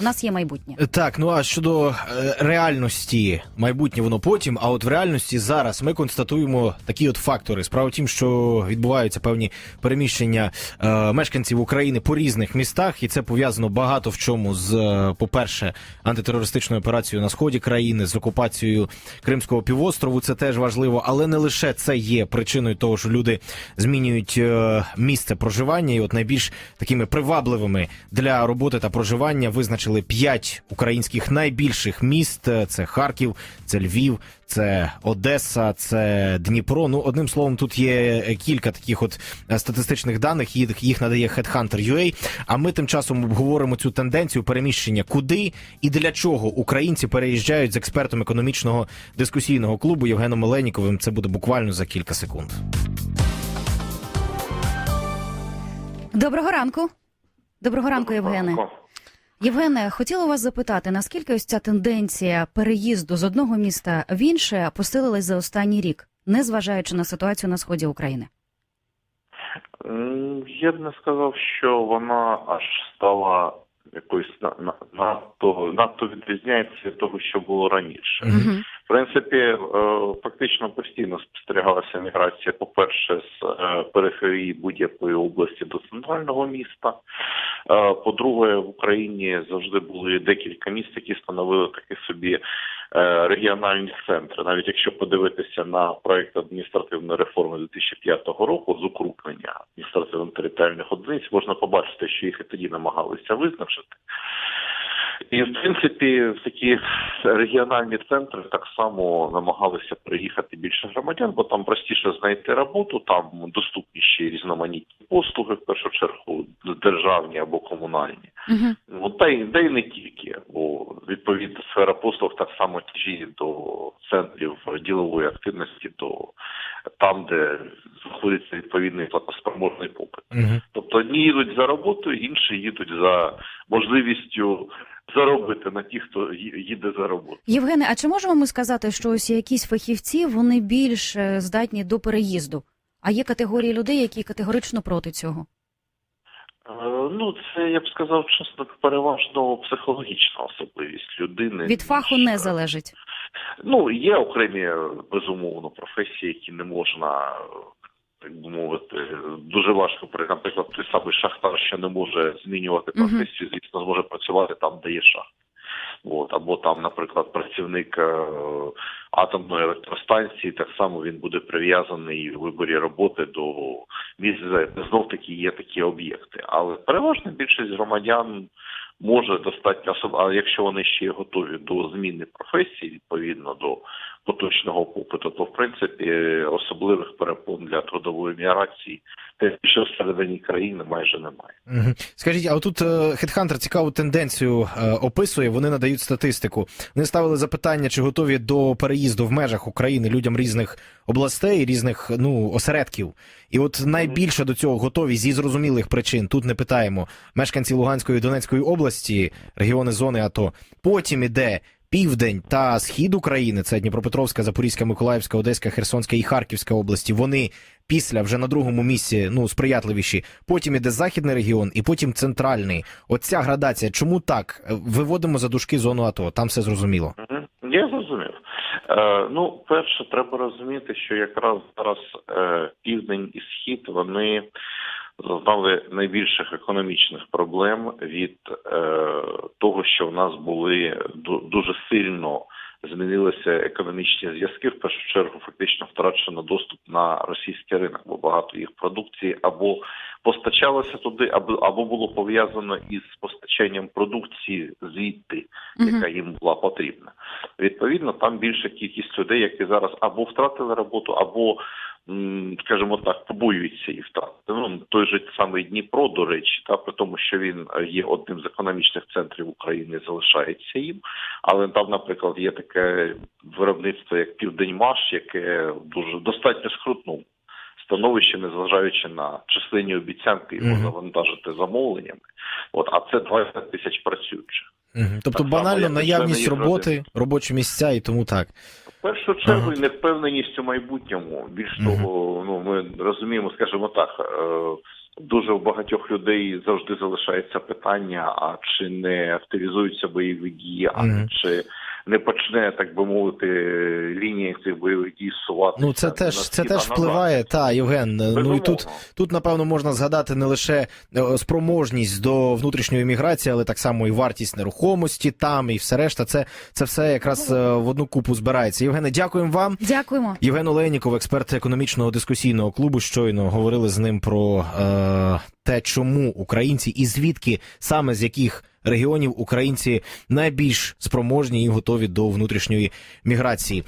У нас є майбутнє. Так, ну а щодо е, реальності, майбутнє воно потім. А от в реальності зараз ми констатуємо такі от фактори. Справа тім, що відбуваються певні переміщення е, мешканців України по різних містах, і це пов'язано багато в чому з, е, по-перше, антитерористичною операцією на сході країни, з окупацією Кримського півострову. Це теж важливо, але не лише це є причиною того, що люди змінюють е, місце проживання, і от найбільш такими привабливими для роботи та проживання визначили п'ять українських найбільших міст: це Харків, це Львів, це Одеса, це Дніпро. Ну одним словом, тут є кілька таких от е, статистичних даних. Їх, їх надає Headhunter.ua. А ми тим часом обговоримо цю тенденцію переміщення, куди і для чого українці переїжджають з експертом економічного дискусійного клубу Євгеном Оленіковим. Це буде буквально за кілька секунд. Доброго ранку. Доброго ранку, Євгене. Євгене, хотіла вас запитати, наскільки ось ця тенденція переїзду з одного міста в інше посилилась за останній рік, незважаючи на ситуацію на сході України? Я б не сказав, що вона аж стала якоюсь на- на- надто надто відрізняється від того, що було раніше. Угу. В принципі, е, фактично постійно спостерігалася міграція, по-перше, з е, периферії будь-якої області до центрального міста. Е, По-друге, в Україні завжди були декілька міст, які становили такі собі регіональні центри. Навіть якщо подивитися на проект адміністративної реформи 2005 року з укрупнення адміністративно-територіальних одиниць, можна побачити, що їх і тоді намагалися визначити. І в принципі, в такі регіональні центри так само намагалися приїхати більше громадян, бо там простіше знайти роботу, там доступніші різноманітні послуги, в першу чергу державні або комунальні. Угу. Ну та й де й не тільки, бо відповідно сфера послуг так само тяжіє до центрів ділової активності, до там, де знаходиться відповідний платоспроможний попит. Угу. Тобто одні їдуть за роботою, інші їдуть за можливістю заробити на ті, хто їде за роботу. Євгене, а чи можемо ми сказати, що ось якісь фахівці вони більш е, здатні до переїзду? А є категорії людей, які категорично проти цього? Е, Ну, це я б сказав чесно, переважно психологічна особливість людини. Від фаху не залежить. Ну, є окремі безумовно професії, які не можна, так би мовити, дуже важко при- наприклад, той самий шахтар, що не може змінювати професію, звісно, зможе працювати там, де є шахт. От, або там, наприклад, працівник е, атомної електростанції, так само він буде прив'язаний у виборі роботи до місця, де знов таки є такі об'єкти. Але переважна більшість громадян може достатньо а якщо вони ще готові до зміни професії відповідно до поточного попиту, то в принципі особливих перепон для трудової міграції те, що всередині країни майже немає. Скажіть, а отут Хедхантер цікаву тенденцію е, описує. Вони надають статистику. Вони ставили запитання, чи готові до переїзду в межах України людям різних областей, різних ну осередків. І от найбільше до цього готові зі зрозумілих причин. Тут не питаємо мешканці Луганської і Донецької області, регіони зони АТО. Потім іде. Південь та схід України це Дніпропетровська, Запорізька, Миколаївська, Одеська, Херсонська і Харківська області. Вони після вже на другому місці ну сприятливіші. Потім іде західний регіон, і потім центральний. Оця градація. Чому так? Виводимо за дужки зону АТО. Там все зрозуміло. Я зрозумів. Е, ну, перше, треба розуміти, що якраз зараз е, південь і схід вони зазнали найбільших економічних проблем від е, того, що в нас були дуже сильно змінилися економічні зв'язки. В першу чергу, фактично втрачено доступ на російський ринок, бо багато їх продукції або постачалося туди, або або було пов'язано із постачанням продукції звідти яка їм була потрібна. Відповідно, там більша кількість людей, які зараз або втратили роботу, або, скажімо так, побоюються її втратити. Ну, той же самий Дніпро, до речі, та при тому, що він е, є одним з економічних центрів України, залишається їм. Але там, наприклад, є таке виробництво, як Південьмаш, яке дуже достатньо скрутнув. Становище, незважаючи на численні обіцянки його завантажити замовленнями, от а це 20 тисяч працюючих. Мгм. Тобто Так банально наявність роботи, робочі місця і тому так. В першу чергу Ага. невпевненість у майбутньому. Більш того, ну ми розуміємо, скажімо так, е, дуже у багатьох людей завжди залишається питання: а чи не активізуються бойові дії, а Мгм. чи не почне, так би мовити, лінія цих бойових дій суватися? Ну це теж це теж впливає. Та Євген. Ну і тут тут напевно можна згадати не лише е, спроможність до внутрішньої міграції, але так само і вартість нерухомості там, і все решта. Це це все якраз е, в одну купу збирається. Євгене, дякуємо вам. Дякуємо. Євген Олейніков, експерт економічного дискусійного клубу. Щойно говорили з ним про е, те, чому українці і звідки саме з яких регіонів українці найбільш спроможні і готові до внутрішньої міграції.